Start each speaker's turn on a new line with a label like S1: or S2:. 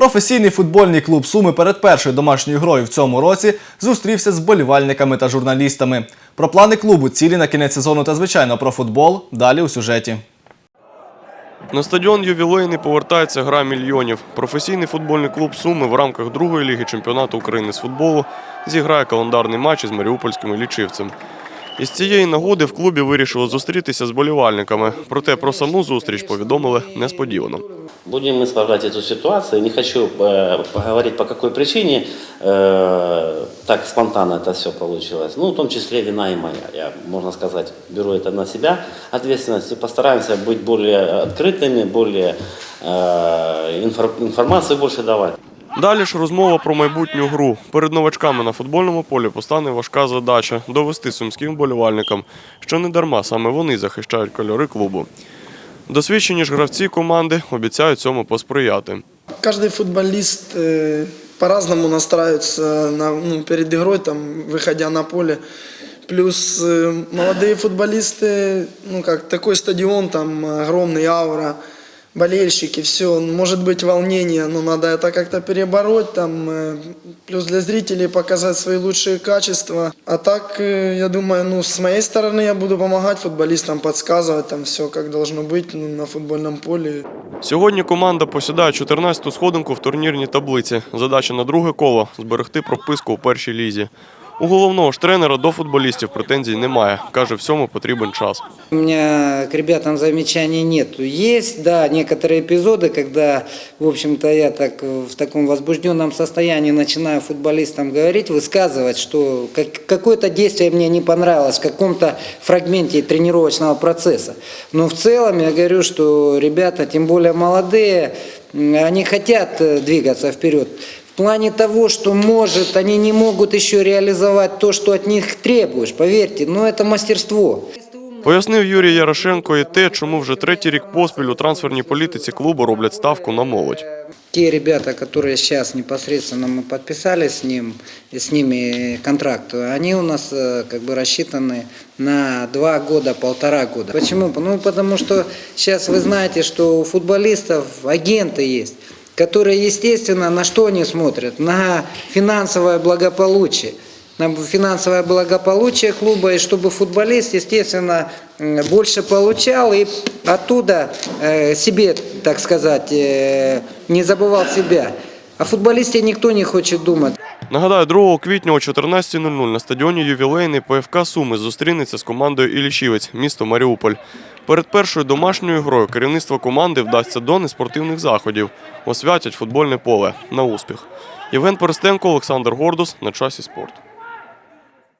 S1: Професійний футбольний клуб Суми перед першою домашньою грою в цьому році зустрівся з болівальниками та журналістами. Про плани клубу, цілі на кінець сезону та звичайно про футбол далі у сюжеті.
S2: На стадіон ювілейний повертається гра мільйонів. Професійний футбольний клуб Суми в рамках другої ліги чемпіонату України з футболу зіграє календарний матч із маріупольським лічивцем. Із цієї нагоди в клубі вирішили зустрітися з болівальниками. Проте про саму зустріч повідомили несподівано.
S3: Будем исправлять эту ситуацию. Не хочу э, поговорить, по какой причине э, так спонтанно это все получилось. Ну, в том числе вина и моя. Я, можно сказать, беру это на себя ответственность и постараемся быть более открытыми, более э, инфор- информации больше давать.
S2: Далі ж розмова про майбутню гру. Перед новачками на футбольному полі постане важка задача довести сумським болівальникам, що не дарма саме вони захищають кольори клубу. Досвідчені ж гравці команди обіцяють цьому посприяти.
S4: Каждый футболист э, по-разному настраивается на, ну, перед игрой, там, выходя на поле. Плюс э, молодые футболисты, ну как такой стадион, там огромный аура, болельщики, все, может быть волнение, но надо это как-то перебороть, там, э, плюс для зрителей показать свои лучшие качества. А так, э, я думаю, ну с моей стороны я буду помогать футболистам, подсказывать там все, как должно быть ну, на футбольном поле.
S2: Сьогодні команда посідає 14-ту сходинку в турнірній таблиці. Задача на друге коло зберегти прописку у першій лізі. У головного ж тренера до футболістів претензій немає. Каже, всьому потрібен час.
S5: У меня к ребятам замечаний нету. Есть, да, некоторые эпизоды, когда, в общем-то, я так в таком возбужденном состоянии начинаю футболистам говорить, высказывать, что как- какое-то действие мне не понравилось в каком-то фрагменте тренировочного процесса. Но в целом я говорю, что ребята, тем более молодые, м, они хотят э, двигаться вперед. В плане того, что может, они не могут еще реализовать то, что от них требуешь, поверьте, но это мастерство.
S2: Пояснив Юрій Ярошенко і те, чому вже третій рік поспіль у трансферній політиці клубу роблять ставку на молодь.
S5: Те ребята, которые сейчас непосредственно мы подписали с ним, с ними контракт, они у нас э, как бы рассчитаны на два года, полтора года. Почему? Ну, потому что сейчас вы знаете, что у футболистов агенты есть, которые, естественно, на что они смотрят? На финансовое благополучие на финансовое благополучие клуба, и чтобы футболист, естественно, м, больше получал и оттуда э, себе, так сказать, э, не забывал себя. О футболисте никто не хочет думать.
S2: Нагадаю, 2 квітня о 14.00 на стадіоні ювілейний ПФК Суми зустрінеться з командою Іллічівець, місто Маріуполь. Перед першою домашньою грою керівництво команди вдасться до неспортивних заходів, освятять футбольне поле на успіх. Євген Перестенко, Олександр Гордус на часі спорт.